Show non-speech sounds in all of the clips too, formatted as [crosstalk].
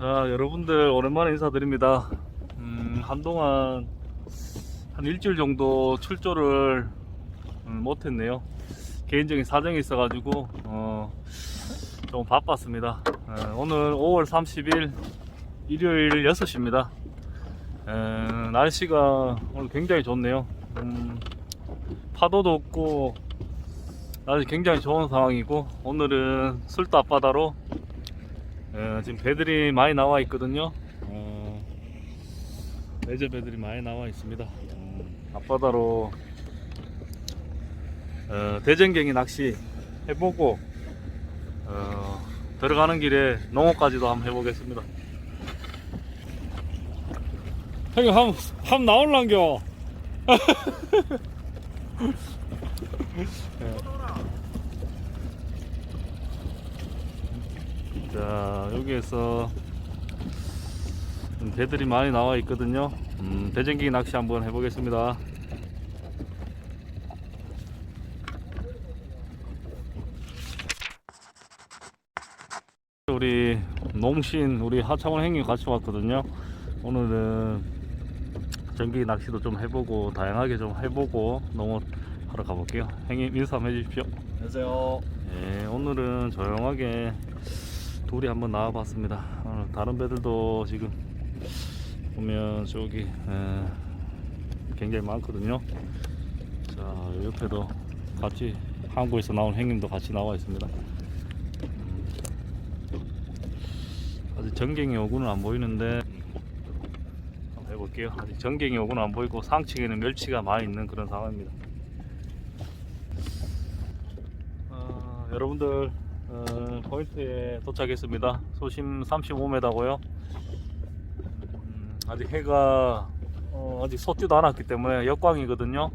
자, 여러분들 오랜만에 인사드립니다. 음, 한동안 한 일주일 정도 출조를 음, 못했네요. 개인적인 사정이 있어 가지고 어, 좀 바빴습니다. 어, 오늘 5월 30일 일요일 6시입니다. 에, 날씨가 오늘 굉장히 좋네요. 음, 파도도 없고 날씨 굉장히 좋은 상황이고 오늘은 술도 앞바다로 어, 지금 배들이 많이 나와 있거든요. 어, 레저 배들이 많이 나와 있습니다. 음, 앞바다로 어, 대전갱이 낚시 해보고 어, 들어가는 길에 농어까지도 한번 해보겠습니다. 형님 한번 한번 나올란겨. 자 여기에서 음, 배들이 많이 나와 있거든요. 음, 대전기 낚시 한번 해보겠습니다. 우리 농신 우리 하창원 행님 같이 왔거든요. 오늘은 전기 낚시도 좀 해보고 다양하게 좀 해보고 농어 하러 가볼게요. 행님 인사 한번 해주십시오. 안녕하세요. 예, 오늘은 조용하게 둘이 한번 나와봤습니다. 다른 배들도 지금 보면 저기 에, 굉장히 많거든요. 자, 옆에도 같이 한국에서 나온 행님도 같이 나와 있습니다. 음, 아직 전갱이 오구는 안 보이는데 한번 해볼게요. 아직 전갱이 오구는 안 보이고 상층에는 멸치가 많이 있는 그런 상황입니다. 어, 여러분들 어, 포인트에 도착했습니다. 소심 35m고요. 음, 아직 해가 어, 아직 솟지도 않았기 때문에 역광이거든요.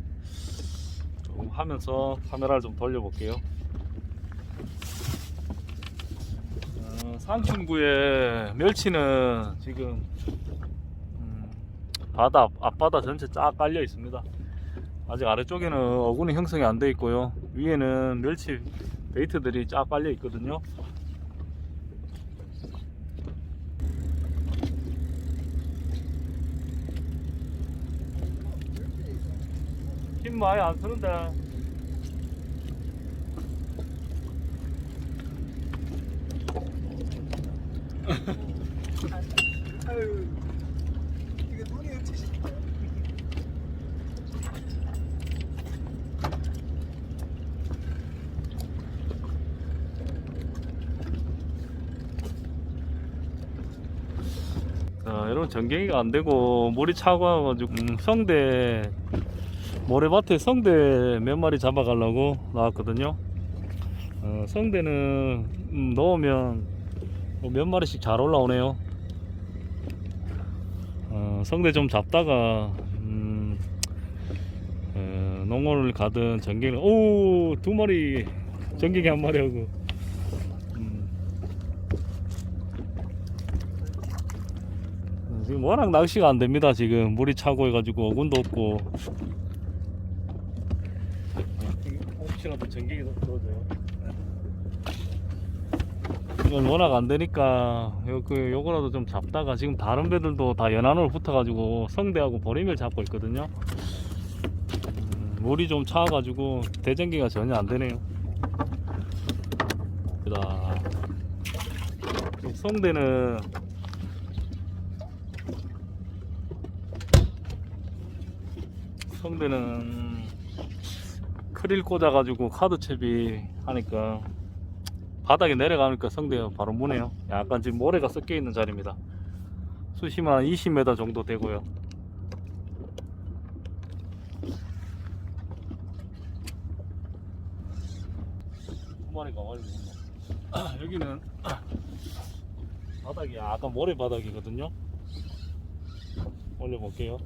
좀 하면서 카메라를 좀 돌려볼게요. 어, 상춘구의 멸치는 지금 음, 바다 앞- 앞바다 전체 쫙 깔려 있습니다. 아직 아래쪽에는 어군이 형성이 안 돼 있고요. 위에는 멸치 베이트들이 쫙 깔려 있거든요. 힘 많이 안 쓰는데. [laughs] 아유, 이게 눈이 없으시니까. 자, 여러분 전갱이가 안 되고 물이 차가워가지고 음, 성대 모래밭에 성대 몇 마리 잡아가려고 나왔거든요. 어, 성대는 음, 넣으면 뭐몇 마리씩 잘 올라오네요. 어, 성대 좀 잡다가 음, 어, 농어를 가든 전갱이 오 두 마리 전갱이 한 마리 하고 음, 어, 지금 워낙 낚시가 안 됩니다. 지금 물이 차고 해가지고 어군도 없고. 혹시라도 전갱이 넣어줘요. 이건 워낙 안 되니까 요, 그 요거라도 좀 잡다가 지금 다른 배들도 다 연안으로 붙어가지고 성대하고 보리멸 잡고 있거든요. 음, 물이 좀 차가지고 대전기가 전혀 안 되네요. 성대는 성대는 크릴 꽂아가지고 카드 채비 하니까 바닥에 내려가니까 성대가 바로 무네요. 약간 지금 모래가 섞여 있는 자리입니다. 수심은 한 20m 정도 되고요. [clears throat] 여기는 [clears throat] 바닥이 약간 모래 바닥이거든요. 올려볼게요.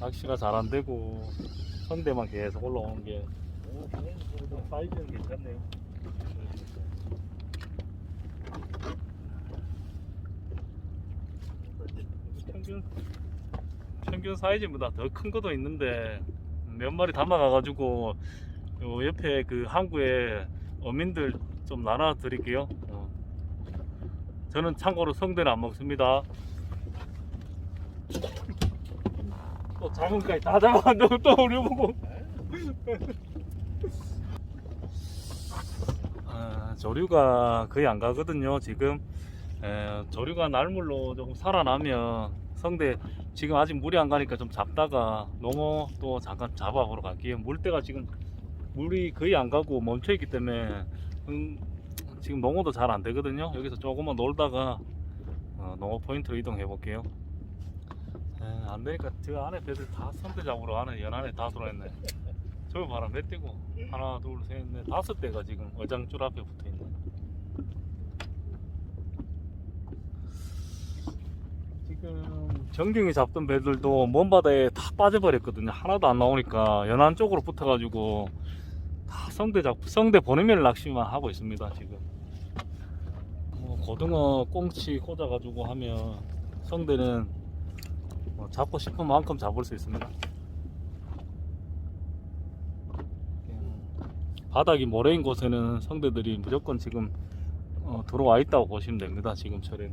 낚시가 잘 안 되고 성대만 계속 올라오는 게 사이즈는 괜찮네요. 평균 평균 사이즈보다 더 큰 것도 있는데 몇 마리 담아가가지고 요 옆에 그 항구에 어민들 좀 나눠 드릴게요. 어. 저는 참고로 성대는 안 먹습니다. 또 작은 까지 다 잡아가지고 또 우리 보고. 아, 조류가 거의 안 가거든요. 지금 에, 조류가 날물로 조금 살아나면 성대 지금 아직 물이 안 가니까 좀 잡다가 농어 또 잠깐 잡아보러 갈게요. 물때가 지금 물이 거의 안 가고 멈춰 있기 때문에 음, 지금 농어도 잘 안 되거든요. 여기서 조금만 놀다가 어, 농어 포인트로 이동해 볼게요. 에, 안 되니까 저 안에 배들 다 잡으러 안에 연안에 다 들어있네. 저기 봐라 몇 대고 하나 둘셋넷 다섯 대가 지금 어장줄 앞에 붙어 있네. 지금 정경이 잡던 배들도 먼 바다에 다 빠져버렸거든요. 하나도 안 나오니까 연안 쪽으로 붙어가지고 다 성대 잡 성대 보내면 낚시만 하고 있습니다 지금. 뭐 고등어 꽁치 꽂아가지고 하면 성대는 뭐 잡고 싶은 만큼 잡을 수 있습니다. 바닥이 모래인 곳에는 성대들이 무조건 지금 어, 들어와 있다고 보시면 됩니다. 지금철에는.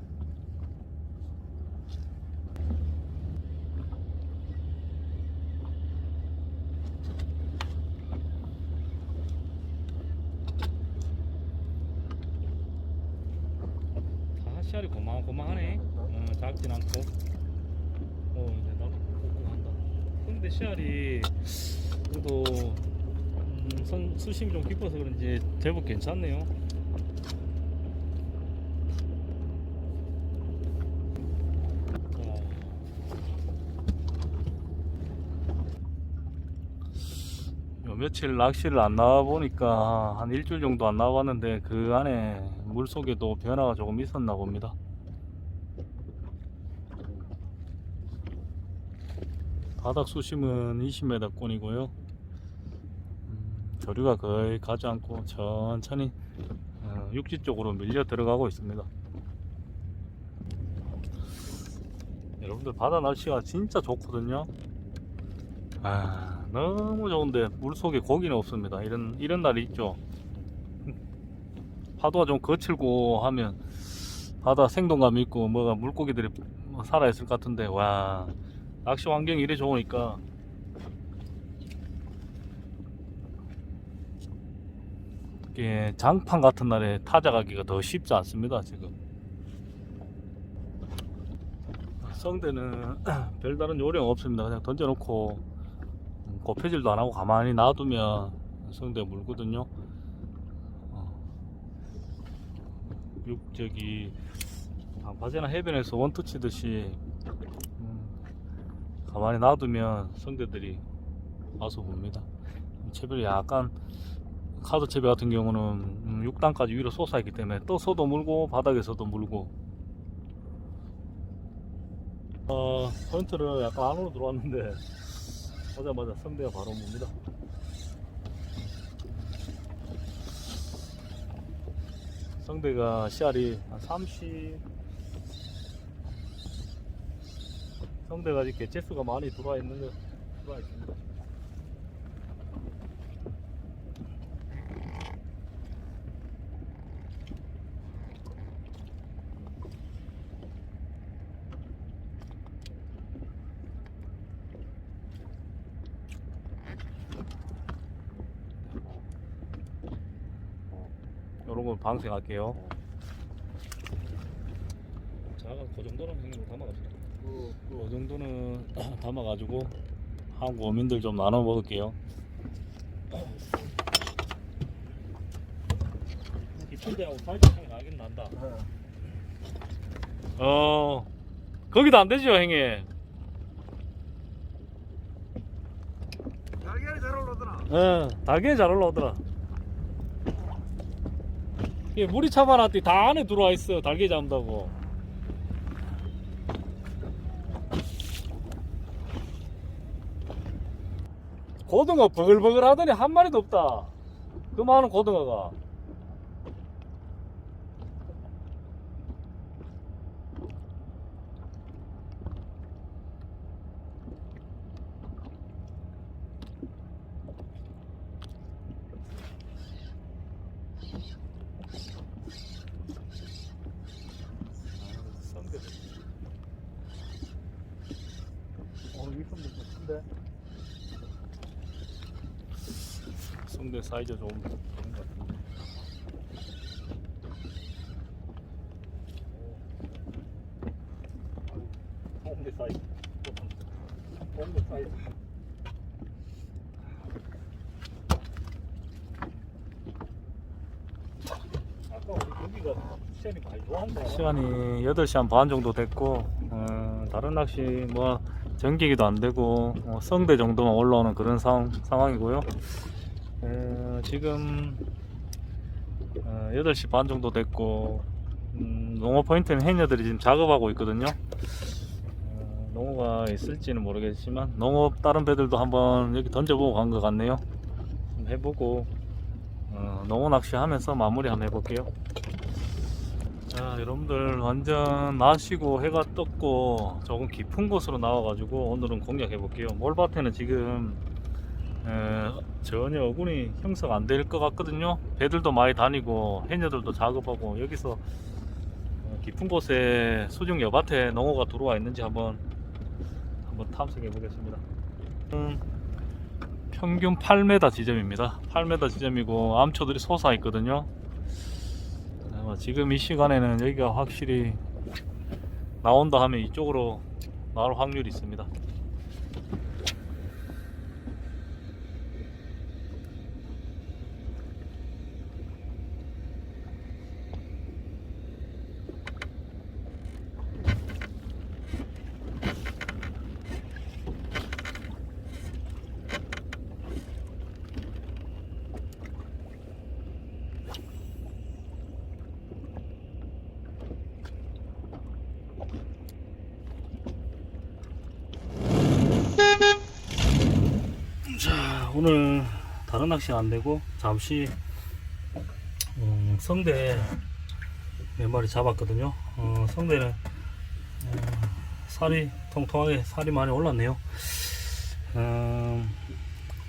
다 씨알이 고만고만하네. 어, 작진 않고. 어, 이제 나도 꾹꾹 한다. 근데 씨알이 그래도 음, 선, 수심이 좀 깊어서 그런지 제법 괜찮네요. 어. 요 며칠 낚시를 안 나와 보니까 한 일주일 정도 안 나왔는데 그 안에 물 속에도 변화가 조금 있었나 봅니다. 바닥 수심은 20m권이고요. 음, 조류가 거의 가지 않고 천천히 어, 육지 쪽으로 밀려 들어가고 있습니다. 여러분들 바다 날씨가 진짜 좋거든요. 아, 너무 좋은데 물 속에 고기는 없습니다. 이런 이런 날이 있죠. 파도가 좀 거칠고 하면 바다 생동감 있고 뭐가 물고기들이 살아 있을 것 같은데 와 낚시 환경이 이래 좋으니까. 이게 장판 같은 날에 타작하기가 더 쉽지 않습니다 지금. 성대는 [clears throat] 별다른 요령 없습니다. 그냥 던져놓고 음, 곱해질도 안 하고 가만히 놔두면 성대 물거든요. 어. 육 저기 방파제나 해변에서 원투 치듯이 음, 가만히 놔두면 성대들이 와서 봅니다. 채별이 약간 카드 채배 같은 경우는 음, 6단까지 위로 솟아있기 때문에 떠서도 물고 바닥에서도 물고. 어, 포인트를 약간 안으로 들어왔는데 오자마자 성대가 바로 옵니다. 성대가 씨알이 한 30 성대가 이렇게 개체수가 많이 들어와 있는 거 들어와 있습니다 요런 건 방생할게요. 자가 그 정도는 형님 담아갑시다. 그, 그 정도는 [clears throat] 담아가지고 한국 어민들 좀 나눠 먹을게요. 깊은데하고 살짝 나긴 난다. 그, 어, 거기도 안 되죠, 형님. 달걀이 잘 올라오더나. 어, 달걀이 잘 올라오더라. 이게 물이 차봐놨더니 다 안에 들어와 있어. 달걀 잡는다고. 고등어 버글버글 하더니 한 마리도 없다. 그 많은 고등어가. 어, 이쁜데, 큰데? 성대 사이즈 좀 다른 것 같은데. 홍대 사이즈. 홍대 사이즈. 아까 우리 여기가 시간이 많이 좋았네. 시간이 8시 한 반 정도 됐고 어, 다른 낚시 뭐 전기기도 안 되고 어, 성대 정도만 올라오는 그런 상황, 상황이고요 어, 지금 어, 8시 반 정도 됐고 음, 농어 포인트는 해녀들이 지금 작업하고 있거든요. 어, 농어가 있을지는 모르겠지만 농어 다른 배들도 한번 여기 던져보고 간 것 같네요. 좀 해보고 어, 농어 낚시 하면서 마무리 한번 해볼게요. 자 여러분들 완전 낮이고 해가 떴고 조금 깊은 곳으로 나와 가지고 오늘은 공략해 볼게요. 몰밭에는 지금 에, 전혀 어군이 형성 안 될 것 같거든요. 배들도 많이 다니고 해녀들도 작업하고 여기서 어, 깊은 곳에 수중 여밭에 농어가 들어와 있는지 한번 한번 탐색해 보겠습니다. 음, 평균 8m 지점입니다. 8m 지점이고 암초들이 솟아 있거든요. 지금 이 시간에는 여기가 확실히 나온다 하면 이쪽으로 나올 확률이 있습니다. 자 오늘 다른 낚시 안 되고 잠시 음, 성대 몇 마리 잡았거든요. 어, 성대는 어, 살이 통통하게 살이 많이 올랐네요. 음,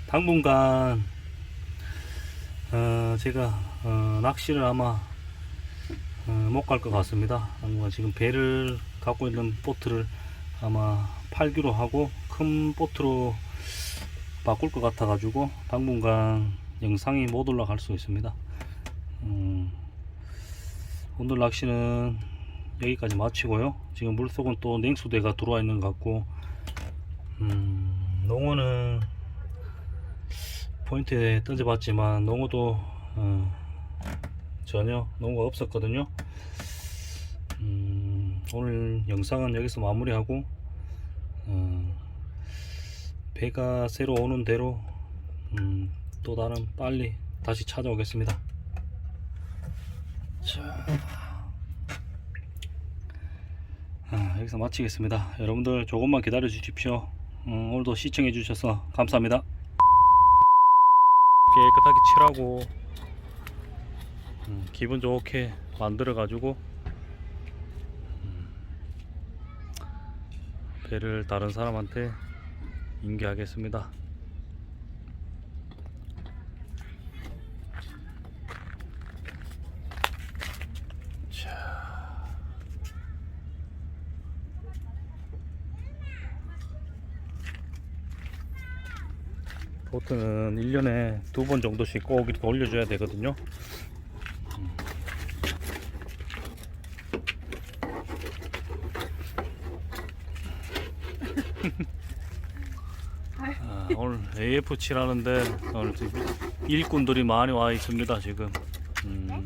당분간 어, 제가 어, 낚시를 아마 어, 못갈 것 같습니다. 당분간 지금 배를 갖고 있는 보트를 아마 팔기로 하고 큰 보트로 바꿀 것 같아 가지고 당분간 영상이 못 올라갈 수 있습니다. 음, 오늘 낚시는 여기까지 마치고요. 지금 물속은 또 냉수대가 들어와 있는 것 같고 음, 농어는 포인트에 던져봤지만 농어도 어, 전혀 농어가 없었거든요. 음, 오늘 영상은 여기서 마무리하고 어, 배가 새로 오는 대로 음, 또 다른 빨리 다시 찾아오겠습니다. 자, 아, 여기서 마치겠습니다. 여러분들 조금만 기다려 주십시오. 음, 오늘도 시청해 주셔서 감사합니다. 깨끗하게 칠하고 음, 기분 좋게 만들어 가지고 음, 배를 다른 사람한테 인계하겠습니다. 자. 보트는 1년에 두 번 정도씩 꼭 이렇게 올려줘야 되거든요. 아, 오늘 AF 칠하는데 오늘 일꾼들이 많이 와 있습니다 지금. 음, 어,